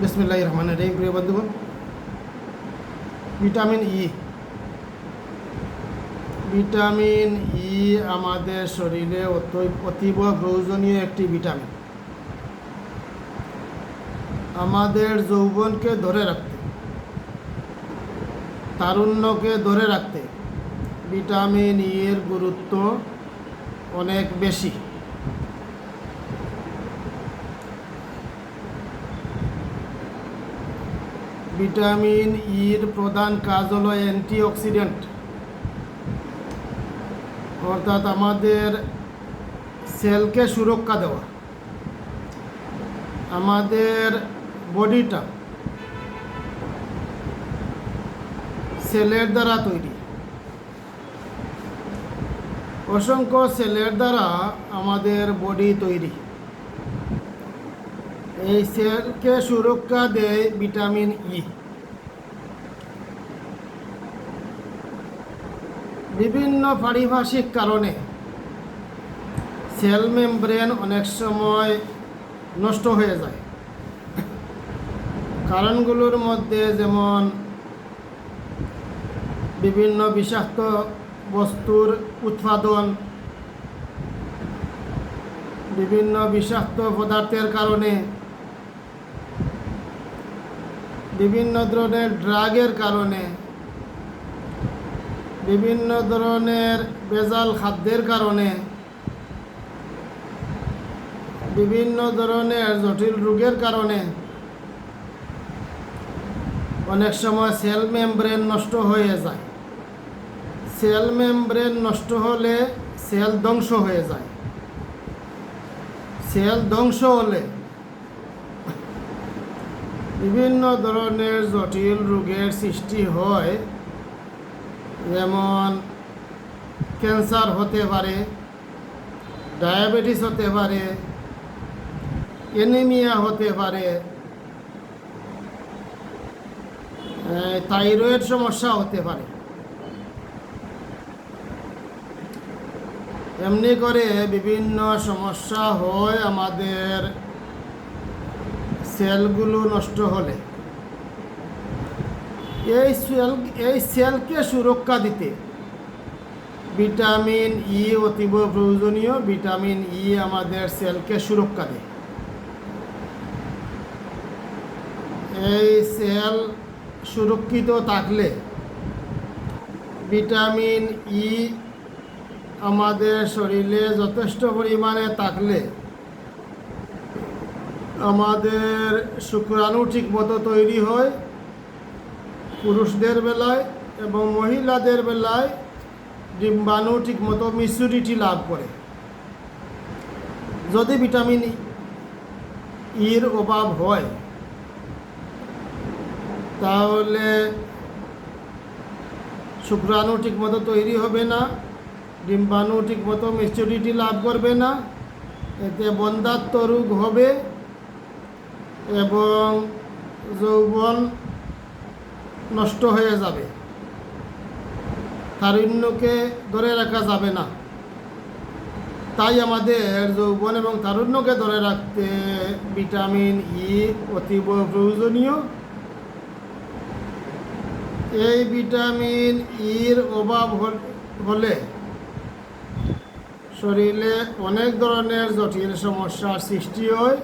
বিসমিল্লাহ রহমান রহিম। প্রিয় বন্ধুগণ, ভিটামিন ই ভিটামিন ই আমাদের শরীরে অতীব প্রয়োজনীয় একটি ভিটামিন। আমাদের যৌবনকে ধরে রাখতে, তারুণ্যকে ধরে রাখতে ভিটামিন ই এর গুরুত্ব অনেক বেশি। ভিটামিন ইর প্রধান কাজ হলো অ্যান্টিঅক্সিডেন্ট। অর্থাৎ আমাদের সেলকে সুরক্ষা দেওয়া। আমাদের বডিটা সেলের দ্বারা তৈরি। অসংখ্য সেলের দ্বারা আমাদের বডি তৈরি। এই সেলকে সুরক্ষা দেয় ভিটামিন ই। বিভিন্ন পারিভাষিক কারণে সেল মেমব্রেন অনেক সময় নষ্ট হয়ে যায়। কারণগুলোর মধ্যে যেমন বিভিন্ন বিষাক্ত বস্তুর উৎপাদন, বিভিন্ন বিষাক্ত পদার্থের কারণে বিভিন্ন ধরনের ড্রাগের কারণে, বিভিন্ন ধরনের বেজাল খাদ্যের কারণে, বিভিন্ন ধরনের জটিল রোগের কারণে অনেক সময় সেল মেমব্রেন নষ্ট হয়ে যায়। সেল মেমব্রেন নষ্ট হলে সেল ধ্বংস হয়ে যায়। সেল ধ্বংস হলে বিভিন্ন ধরনের জটিল রোগের সৃষ্টি হয়, যেমন ক্যান্সার হতে পারে, ডায়াবেটিস হতে পারে এনিমিয়া হতে পারে থাইরয়েড সমস্যা হতে পারে। এমনি করে বিভিন্ন সমস্যা হয় আমাদের সেলগুলো নষ্ট হলে। এই সেল, এই সেলকে সুরক্ষা দিতে ভিটামিন ই অতীব প্রয়োজনীয়। ভিটামিন ই আমাদের সেলকে সুরক্ষা দেয়। এই সেল সুরক্ষিত থাকলে ভিটামিন ই আমাদের শরীরে যথেষ্ট পরিমাণে থাকলে আমাদের শুক্রাণু ঠিকমতো তৈরি হয় পুরুষদের বেলায় এবং মহিলাদের বেলায় ডিম্বাণু ঠিকমতো মিসুরিটি লাভ করে। যদি ভিটামিন ইর অভাব হয়, তাহলে শুক্রাণু ঠিকমতো তৈরি হবে না, ডিম্বাণু ঠিকমতো ম্যাচুরিটি লাভ করবে না, এতে বন্ধাত্ম রোগ হবে। এবং যৌবন নষ্ট হয়ে যাবে। তারুণ্যকে ধরে রাখা যাবে না। তাই আমাদের যৌবন এবং তারুণ্যকে ধরে রাখতে ভিটামিন ই অতীব প্রয়োজনীয়। এই ভিটামিন ইর অভাব হলে শরীরে অনেক ধরনের জটিল সমস্যার সৃষ্টি হয়।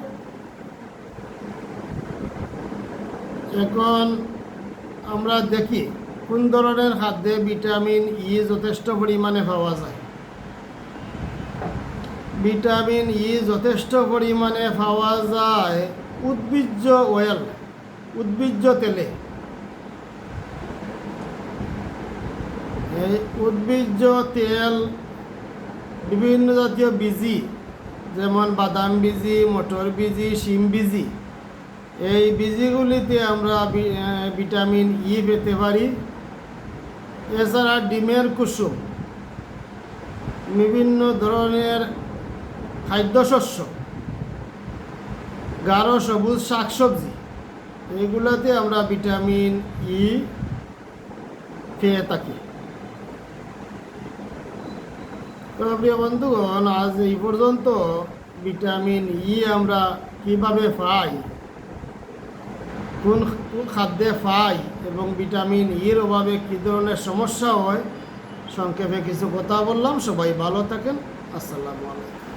এখন আমরা দেখি কোন ধরনের খাদ্যে ভিটামিন ই যথেষ্ট পরিমাণে পাওয়া যায়। ভিটামিন ই যথেষ্ট পরিমাণে পাওয়া যায় উদ্ভিজ্জ অয়েল উদ্ভিজ্জ তেলে। এই উদ্ভিজ্জ তেল বিভিন্ন জাতীয় বীজি, যেমন বাদাম বীজি, মটর বীজি, শিম বীজি এই বীজগুলিতে আমরা ভিটামিন ই পেতে পারি। এছাড়া ডিমের কুসুম, বিভিন্ন ধরনের খাদ্যশস্য, গাঢ় সবুজ শাকসবজি এইগুলোতে আমরা ভিটামিন ই পেয়ে থাকি। তো প্রিয় বন্ধুগণ, আজ এই পর্যন্ত ভিটামিন ই আমরা কীভাবে পাই কোন কোন খাদ্যে পাই এবং ভিটামিন ইর অভাবে কী ধরনের সমস্যা হয়? সংক্ষেপে কিছু কথা বললাম, সবাই ভালো থাকেন, আসসালামু আলাইকুম।